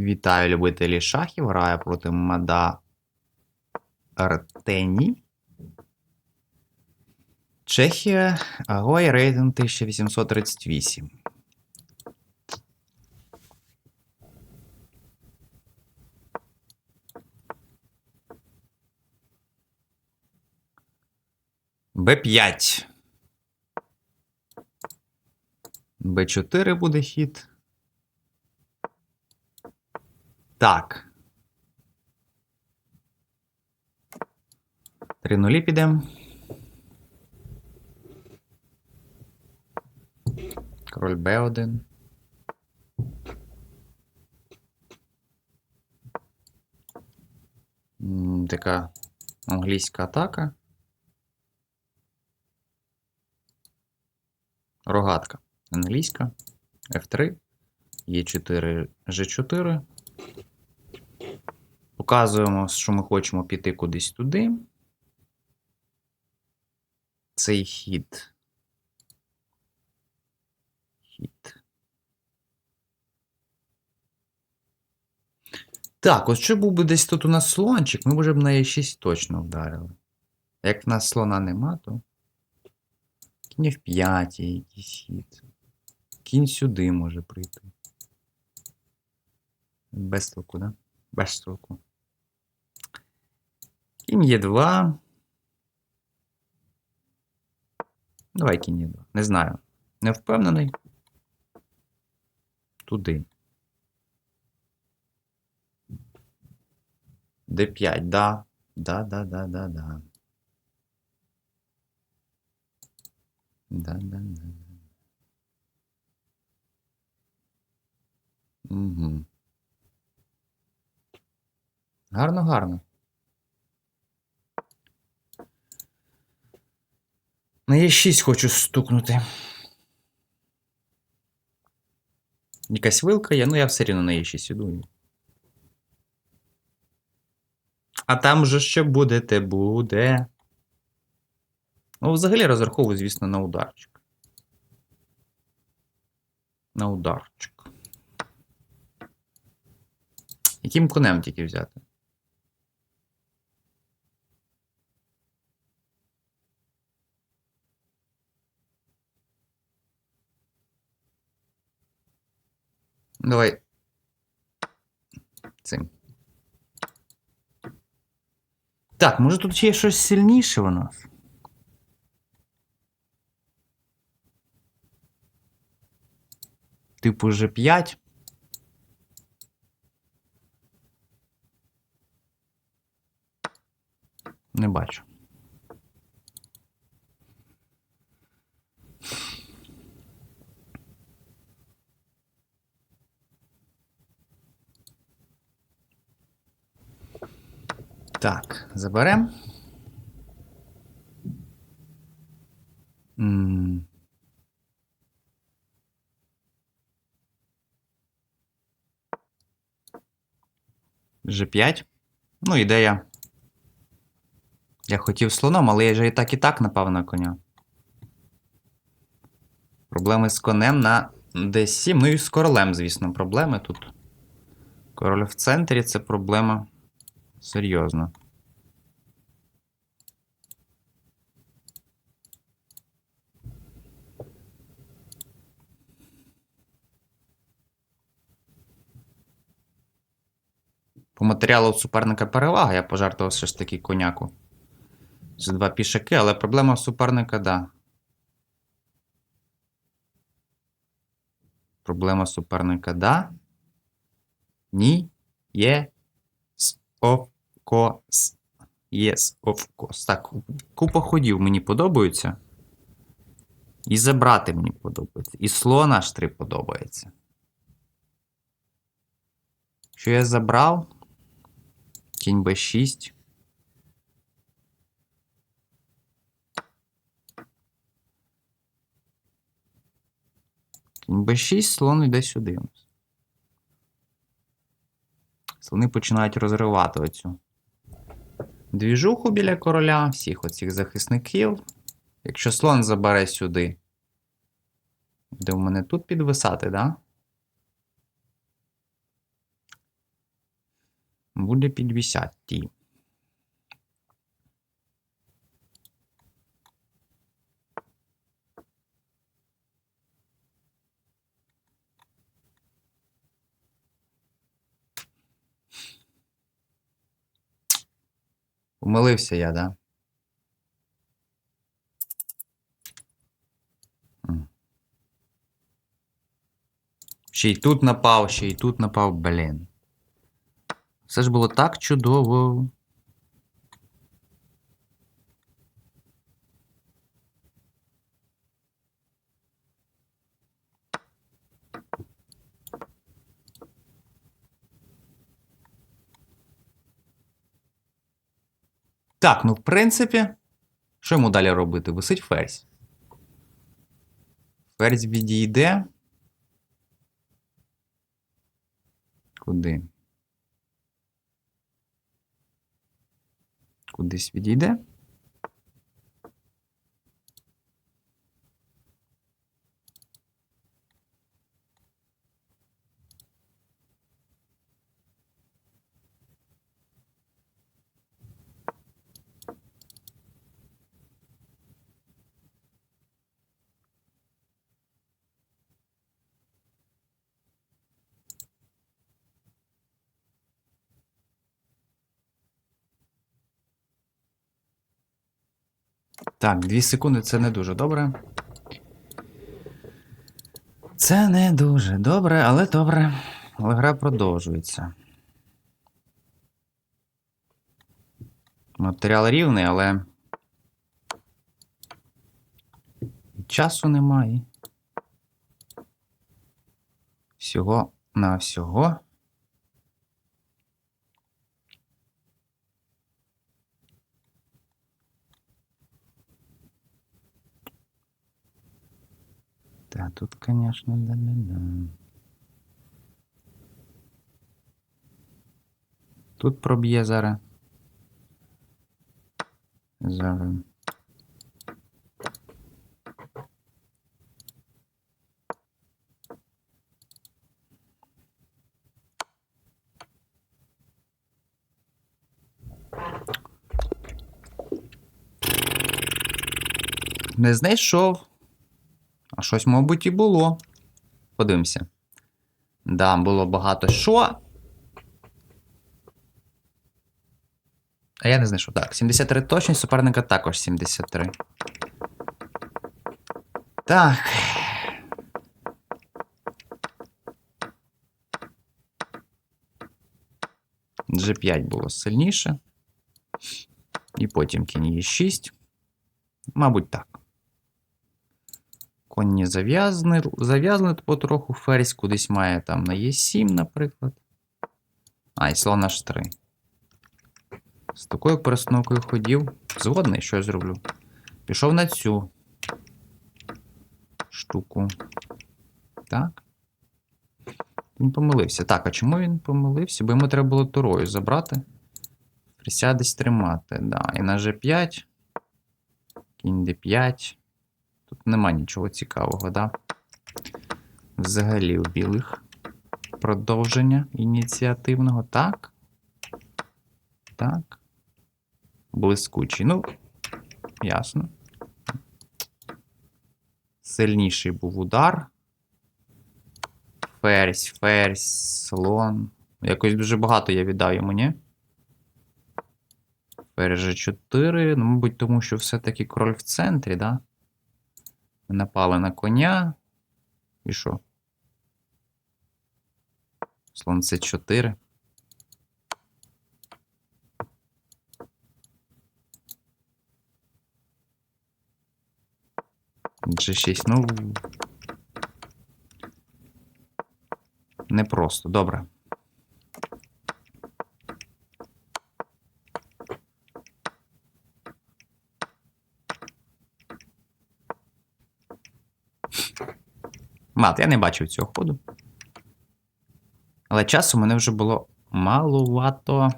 Вітаю любителі шахів. Грає проти Мада Артені. Чехія. Агой рейтинг 1838. Б5. Б4 буде хід. Так. Три нулі підемо. Король Б1. Така англійська атака. Рогатка. Англійська. F3. Е4, G4. Показуємо, що ми хочемо піти кудись туди. Цей хід. Хід. Так, ось що був би десь тут у нас слончик, ми вже б на Е6 точно вдарили. Як в нас слона нема, то. Кінь в 5 якийсь хід. Кінь сюди може прийти. Без толку, да? Без толку. Кінь є 2. Давай кінь є 2. Не знаю. Не впевнений. Туди. Д5, да. Да, да, да, да, да. Да, да, да. Угу. Гарно, гарно. На Е6 хочу стукнути. Якась вилка є, ну я все рівно на Е6 іду. А там же ще буде те буде. Ну, взагалі розраховую, звісно, на ударчик. На ударчик. Яким конем тільки взяти? Давай. Цим. Так, може тут ще є щось сильніше у нас? Типу вже 5. Не бачу. Так, заберем. G5. Ну, ідея. Я хотів слоном, але я вже і так і так напав на коня. Проблеми з конем на D7. Ну і з королем, звісно, проблеми тут. Король в центрі це проблема серйозна. По матеріалу суперника перевага, я пожартував все ж таки коняку. З два пішаки, але проблема суперника, да. Проблема суперника, да. Ні. Є. Of course. Yes, of course. Так, купа ходів мені подобаються. І забрати мені подобається. І слон аж 3 подобається. Що я забрав? Кінь b6. Кінь b6, слон йде сюди. Слони починають розривати оцю двіжуху біля короля, всіх оцих захисників. Якщо слон забере сюди, буде в мене тут підвисати, да? Буде під 10. Помилився я, да? Ще й тут напав, ще й тут напав, блін. Все ж було так чудово. Так, ну в принципі, що йому далі робити? Висить ферзь. Ферзь відійде. Куди? Кудись відійде. Так, 2 секунди це не дуже добре. Це не дуже добре, але добре. Але гра продовжується. Матеріал рівний, але. Часу немає. Всього на всього. Да, тут, конечно, да-да-да. Тут проб'є зараз. Зараз. Не знайшов. А щось, мабуть, і було. Подивимося. Да, було багато що. А я не знайшов. Так, 73 точність, суперника також 73. Так. G5 було сильніше. І потім кінь е 6. Мабуть, так. Коні зав'язли, зав'язли потроху ферзь, кудись має там на Е7, наприклад. А, і слон H3. З такою перестановкою ходів. Згодний, що я зроблю. Пішов на цю штуку. Так. Він помилився. Так, а чому він помилився? Бо йому треба було турою забрати. Ферзя десь тримати. Да. І на G5. Кінь D5. Тут нема нічого цікавого, да? Взагалі у білих продовження ініціативного. Так. Так. Блискучий. Ну, ясно. Сильніший був удар. Ферзь, ферзь, слон. Якось дуже багато я віддав йому, ні? Ферзь G4. Ну, мабуть, тому що все-таки король в центрі, да? Напали на коня. І що? Слон С4. G6, ну. Непросто, добре. Мат, я не бачив цього ходу. Але часу мене вже було малувато.